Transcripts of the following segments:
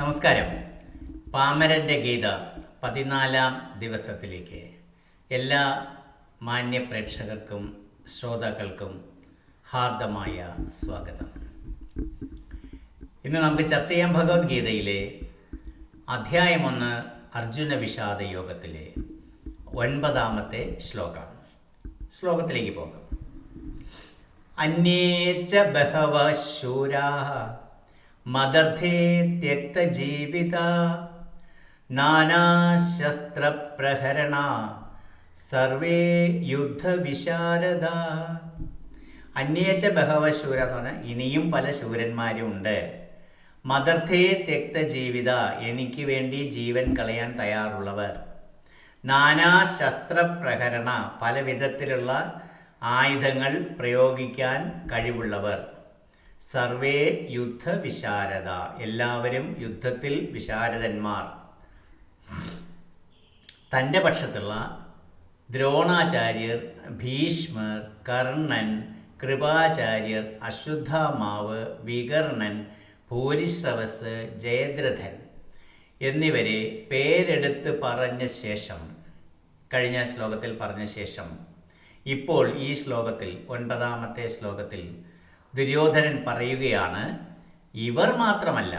നമസ്കാരം. പാമരന്റെ ഗീത പതിനാലാം ദിവസത്തിലേക്ക്. എല്ലാ മാന്യ പ്രേക്ഷകർക്കും ശ്രോതാക്കൾക്കും ഹാർദമായ സ്വാഗതം. ഇന്ന് നമുക്ക് ചർച്ച ചെയ്യാം ഭഗവത്ഗീതയിലെ അധ്യായം ഒന്ന് അർജുന വിഷാദ യോഗത്തിലെ ഒൻപതാമത്തെ ശ്ലോകം. ശ്ലോകത്തിലേക്ക് പോകാം. അന്യേച്ച ബഹവ ശൂരാः മദർത്ഥേ ത്യക്തജീവിത നാനാശസ്ത്രപ്രഹരണ സർവേ യുദ്ധവിശാരദ അന്യേച്ച ബഹവ ശൂര എന്ന് പറഞ്ഞാൽ ഇനിയും പല ശൂരന്മാരും ഉണ്ട് തെക്ത ജീവിത എനിക്ക് വേണ്ടി ജീവൻ കളയാൻ തയ്യാറുള്ളവർ. നാനാ നാനാശസ്ത്രപ്രഹരണ പല വിധത്തിലുള്ള ആയുധങ്ങൾ പ്രയോഗിക്കാൻ കഴിവുള്ളവർ. സർവേ യുദ്ധ വിശാരദ എല്ലാവരും യുദ്ധത്തിൽ വിശാരദന്മാർ. തന്റെ പക്ഷത്തുള്ള ദ്രോണാചാര്യർ ഭീഷ്മർ കർണൻ കൃപാചാര്യർ അശ്വത്ഥാമാവ് വികർണൻ ഭൂരിശ്രവസ് ജയദ്രഥൻ എന്നിവരെ പേരെടുത്ത് പറഞ്ഞ ശേഷം കഴിഞ്ഞ ശ്ലോകത്തിൽ പറഞ്ഞ ശേഷം ഇപ്പോൾ ഈ ശ്ലോകത്തിൽ ഒൻപതാമത്തെ ശ്ലോകത്തിൽ ദുര്യോധനൻ പറയുകയാണ് ഇവർ മാത്രമല്ല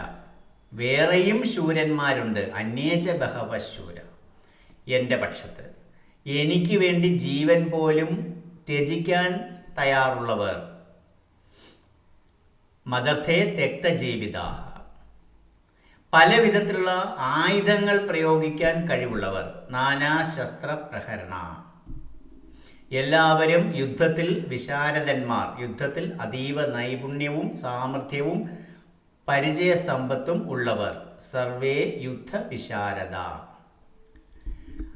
വേറെയും ശൂരന്മാരുണ്ട്. അന്യേജ ബഹവശൂര. എന്റെ പക്ഷത്ത് എനിക്ക് വേണ്ടി ജീവൻ പോലും ത്യജിക്കാൻ തയ്യാറുള്ളവർ മദർത്ഥേ തെക്തജീവിതാഹ പല വിധത്തിലുള്ള ആയുധങ്ങൾ പ്രയോഗിക്കാൻ കഴിവുള്ളവർ നാനാശസ്ത്ര പ്രഹരണ എല്ലാവരും യുദ്ധത്തിൽ വിശാരദന്മാർ യുദ്ധത്തിൽ അതീവ നൈപുണ്യവും സാമർഥ്യവും പരിചയസമ്പത്തും ഉള്ളവർ. സർവേ യുദ്ധ വിശാരദ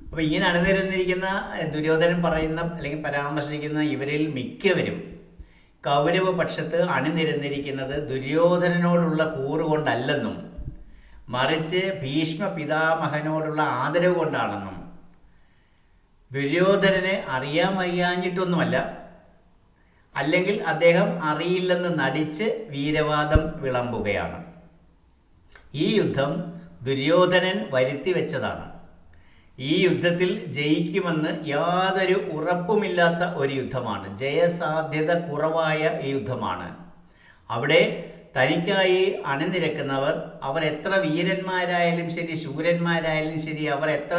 അപ്പോൾ ഇങ്ങനെ അണിനിരന്നിരിക്കുന്ന ദുര്യോധനൻ പറയുന്ന അല്ലെങ്കിൽ പരാമർശിക്കുന്ന ഇവരിൽ മിക്കവരും കൗരവ പക്ഷത്ത് അണിനിരന്നിരിക്കുന്നത് ദുര്യോധനനോടുള്ള കൂറുകൊണ്ടല്ലെന്നും മറിച്ച് ഭീഷ്മ പിതാമഹനോടുള്ള ആദരവ് കൊണ്ടാണെന്നും ദുര്യോധനന് അറിയാൻ വയ്യാഞ്ഞിട്ടൊന്നുമല്ല. അല്ലെങ്കിൽ അദ്ദേഹം അറിയില്ലെന്ന് നടിച്ച് വീരവാദം വിളമ്പുകയാണ്. ഈ യുദ്ധം ദുര്യോധനൻ വരുത്തി വെച്ചതാണ്. ഈ യുദ്ധത്തിൽ ജയിക്കുമെന്ന് യാതൊരു ഉറപ്പുമില്ലാത്ത ഒരു യുദ്ധമാണ്. ജയസാധ്യത കുറവായ യുദ്ധമാണ്. അവിടെ തനിക്കായി അണിനിരക്കുന്നവർ അവർ എത്ര വീരന്മാരായാലും ശരി ശൂരന്മാരായാലും ശരി അവർ എത്ര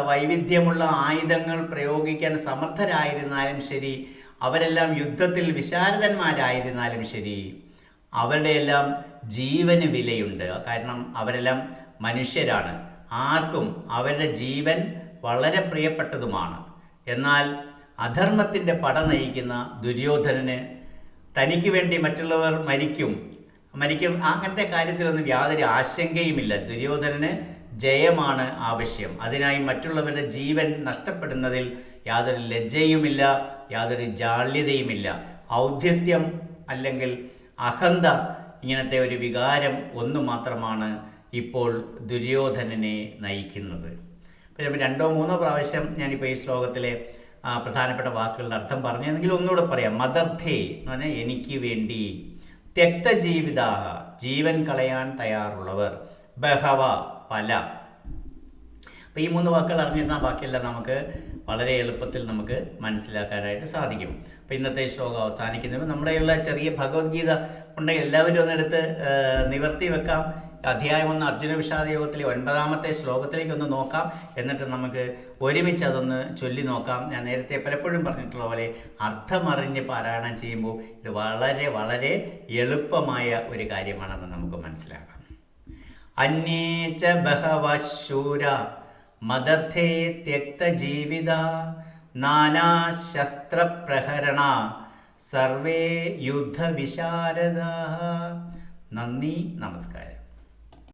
വൈവിധ്യമുള്ള ആയുധങ്ങൾ പ്രയോഗിക്കാൻ സമർത്ഥരായിരുന്നാലും ശരി അവരെല്ലാം യുദ്ധത്തിൽ വിശാരദന്മാരായിരുന്നാലും ശരി അവരുടെയെല്ലാം ജീവന് വിലയുണ്ട്. കാരണം അവരെല്ലാം മനുഷ്യരാണ്. ആർക്കും അവരുടെ ജീവൻ വളരെ പ്രിയപ്പെട്ടതുമാണ്. എന്നാൽ അധർമ്മത്തിന്റെ പട നയിക്കുന്ന ദുര്യോധനന് തനിക്ക് വേണ്ടി മറ്റുള്ളവർ മരിക്കും. മരിക്കും. അങ്ങനത്തെ കാര്യത്തിലൊന്നും യാതൊരു ആശങ്കയുമില്ല. ദുര്യോധനന് ജയമാണ് ആവശ്യം. അതിനായി മറ്റുള്ളവരുടെ ജീവൻ നഷ്ടപ്പെടുന്നതിൽ യാതൊരു ലജ്ജയുമില്ല യാതൊരു ജാള്യതയുമില്ല. ഔദ്ധ്യത്യം അല്ലെങ്കിൽ അഹന്ത ഇങ്ങനത്തെ ഒരു വികാരം ഒന്നു മാത്രമാണ് ഇപ്പോൾ ദുര്യോധനനെ നയിക്കുന്നത്. ഇപ്പം രണ്ടോ മൂന്നോ പ്രാവശ്യം ഞാനിപ്പോൾ ഈ ശ്ലോകത്തിലെ പ്രധാനപ്പെട്ട വാക്കുകളുടെ അർത്ഥം പറഞ്ഞെങ്കിൽ ഒന്നുകൂടെ പറയാം. മദർത്ഥേ എന്ന് പറഞ്ഞാൽ എനിക്ക് വേണ്ടി തെക്തജീവിതാഹ ജീവൻ കളയാൻ തയ്യാറുള്ളവർ. ബഹവ പല. അപ്പോൾ ഈ മൂന്ന് വാക്കുകൾ അറിഞ്ഞിരുന്ന ബാക്കിയെല്ലാം നമുക്ക് വളരെ എളുപ്പത്തിൽ നമുക്ക് മനസ്സിലാക്കാനായിട്ട് സാധിക്കും. അപ്പോൾ ഇന്നത്തെ ശ്ലോകം അവസാനിക്കുന്നതിന് നമ്മുടെയുള്ള ചെറിയ ഭഗവത്ഗീത ഉണ്ടെങ്കിൽ എല്ലാവരും ഒന്നെടുത്ത് നിവർത്തി വെക്കാം. അധ്യായം ഒന്ന് അർജുന വിഷാദ യോഗത്തിലെ ഒൻപതാമത്തെ ശ്ലോകത്തിലേക്ക് ഒന്ന് നോക്കാം. എന്നിട്ട് നമുക്ക് ഒരുമിച്ച് അതൊന്ന് ചൊല്ലി നോക്കാം. ഞാൻ നേരത്തെ പലപ്പോഴും പറഞ്ഞിട്ടുള്ള പോലെ അർത്ഥമറിഞ്ഞ് പാരായണം ചെയ്യുമ്പോൾ ഇത് വളരെ വളരെ എളുപ്പമായ ഒരു കാര്യമാണെന്ന് നമുക്ക് മനസ്സിലാക്കാം. അന്യേച്ച ബഹവ ശൂര മദർത്ഥേ ത്യക്തജീവിത നാനാശസ്ത്രപ്രഹരണ സർവേ യുദ്ധവിശാരദ നന്ദി നമസ്കാരം.